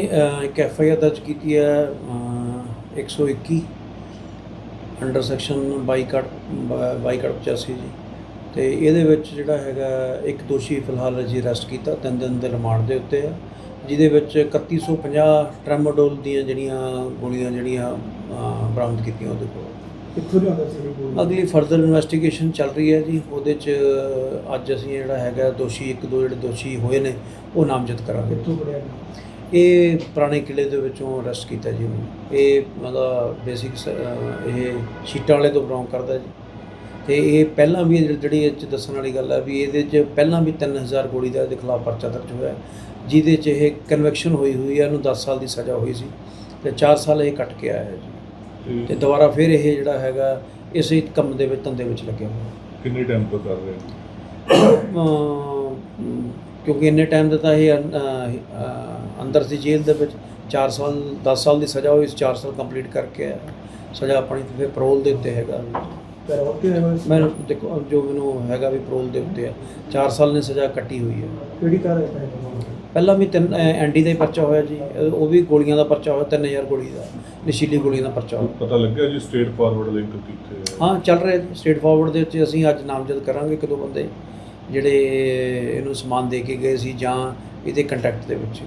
ਇੱਕ F I R ਦਰਜ ਕੀਤੀ ਹੈ ਅ, 121 ਅੰਡਰ ਸੈਕਸ਼ਨ 22 ਕੱਟ 22 ਕੱਟ 85 ਜੀ। ਤੇ ਇਹਦੇ ਵਿੱਚ ਜਿਹੜਾ ਹੈਗਾ ਇੱਕ ਦੋਸ਼ੀ ਫਿਲਹਾਲ ਅਸੀਂ ਅਰੈਸਟ ਕੀਤਾ ਤਿੰਨ ਦਿਨ ਦੇ ਰਿਮਾਂਡ ਦੇ ਉੱਤੇ ਆ। ਜਿਹਦੇ ਵਿੱਚ 3150 ਟ੍ਰੈਮੋਡੋਲ ਦੀਆਂ ਜਿਹੜੀਆਂ ਗੋਲੀਆਂ ਜਿਹੜੀਆਂ ਬਰਾਮਦ ਕੀਤੀਆਂ ਉਹਦੇ ਕੋਲ। ਕਿੱਥੋਂ ਲਿਆਉਂਦਾ ਸੀ ਇਹ ਗੋਲੀ? ਅਗਲੀ ਫਰਦਰ ਇਨਵੈਸਟੀਗੇਸ਼ਨ ਚੱਲ ਰਹੀ ਹੈ ਜੀ। ਉਹਦੇ 'ਚ ਅੱਜ ਅਸੀਂ ਜਿਹੜਾ ਹੈਗਾ ਦੋਸ਼ੀ ਇੱਕ ਦੋ ਜਿਹੜੇ ਦੋਸ਼ੀ ਹੋਏ ਨੇ ਉਹ ਨਾਮਜ਼ਦ ਕਰਾਂਗੇ। ਕਿੱਥੋਂ ਇਹ ਪੁਰਾਣੇ ਕਿਲੇ ਦੇ ਵਿੱਚੋਂ ਅਰੈਸਟ ਕੀਤਾ ਜੀ ਉਹਨੂੰ। ਇਹ ਮਤਲਬ ਬੇਸਿਕ ਇਹ ਸ਼ੀਟਾਂ ਵਾਲੇ ਤੋਂ ਬਿਲੋਂਗ ਕਰਦਾ ਜੀ। ਤੇ ਇਹ ਪਹਿਲਾਂ ਵੀ ਜਿਹੜੀ ਇਹ 'ਚ ਦੱਸਣ ਵਾਲੀ ਗੱਲ ਹੈ ਵੀ ਇਹਦੇ 'ਚ ਪਹਿਲਾਂ ਵੀ 3000 ਗੋਲੀ ਦਾ ਇਹਦੇ ਖਿਲਾਫ ਪਰਚਾ ਦਰਜ ਹੋਇਆ। ਜਿਹਦੇ 'ਚ ਇਹ ਕਨਵੈਕਸ਼ਨ ਹੋਈ ਹੋਈ ਹੈ ਇਹਨੂੰ 10 ਸਾਲ ਦੀ ਸਜ਼ਾ ਹੋਈ ਸੀ। ਤੇ 4 ਸਾਲ ਇਹ ਕੱਟ ਕੇ ਆਇਆ ਹੈ। ਜੀ ਤੇ ਦੁਬਾਰਾ ਫਿਰ ਇਹ ਜਿਹੜਾ ਹੈਗਾ ਇਸੇ ਕੰਮ ਦੇ ਵਿੱਚ ਧੰਦੇ ਵਿੱਚ ਲੱਗਿਆ ਹੋਇਆ। ਕਿੰਨੇ ਟਾਈਮ ਤੋਂ ਕਰ ਰਹੇ ਹੋ? ਕਿਉਂਕਿ ਇੰਨੇ ਟਾਈਮ ਦਾ ਤਾਂ ਇਹ ਅੰ- ਅ, ਅ, ਅੰਦਰ ਸੀ ਜੇਲ੍ਹ ਦੇ ਵਿੱਚ 4 ਸਾਲ 10 ਸਾਲ ਦੀ ਸਜ਼ਾ ਹੋਈ ਸੀ 4 ਸਾਲ ਕੰਪਲੀਟ ਕਰਕੇ ਆਇਆ। ਸਜ਼ਾ ਆਪਣੀ ਤੇ ਫਿਰ ਪੈਰੋਲ ਦੇ ਉੱਤੇ ਹੈਗਾ। ਪਰ ਉਹ ਕਿ ਮੈਂ ਦੇਖੋ ਜੋ ਮੈਨੂੰ ਹੈਗਾ ਵੀ ਪੈਰੋਲ ਦੇ ਉੱਤੇ ਆ। 4 ਸਾਲ ਨੇ ਸਜ਼ਾ ਕੱਟੀ ਹੋਈ ਹੈ ਕਿਹੜੀ ਕਾਰ ਹੈ ਪਹਿਲਾਂ ਵੀ ਤਿੰਨ ਐਨਡੀ ਦਾ ਹੀ ਪਰਚਾ ਹੋਇਆ ਜੀ। ਉਹ ਵੀ ਗੋਲੀਆਂ ਦਾ ਪਰਚਾ ਹੋਇਆ 3000 ਗੋਲੀ ਦਾ। ਨਸ਼ੀਲੀ ਗੋਲੀਆਂ ਦਾ ਪਰਚਾ ਹੋਇਆ। ਪਤਾ ਲੱਗਿਆ ਜੀ ਸਟੇਟ ਫਾਰਵਰਡ ਲਿੰਕ ਕਿੱਥੇ ਹੈ? ਹਾਂ ਚੱਲ ਰਿਹਾ ਸਟੇਟ ਫਾਰਵਰਡ ਦੇ ਵਿੱਚ ਅਸੀਂ ਅੱਜ ਨਾਮਜ਼ਦ ਕਰਾਂਗੇ ਇੱਕ ਦੋ ਬੰਦੇ। ਜਿਹੜੇ ਇਹਨੂੰ ਸਮਾਨ ਦੇ ਕੇ ਗਏ ਸੀ ਜਾਂ ਇਹਦੇ ਕੰਟੈਕਟ ਦੇ ਵਿੱਚ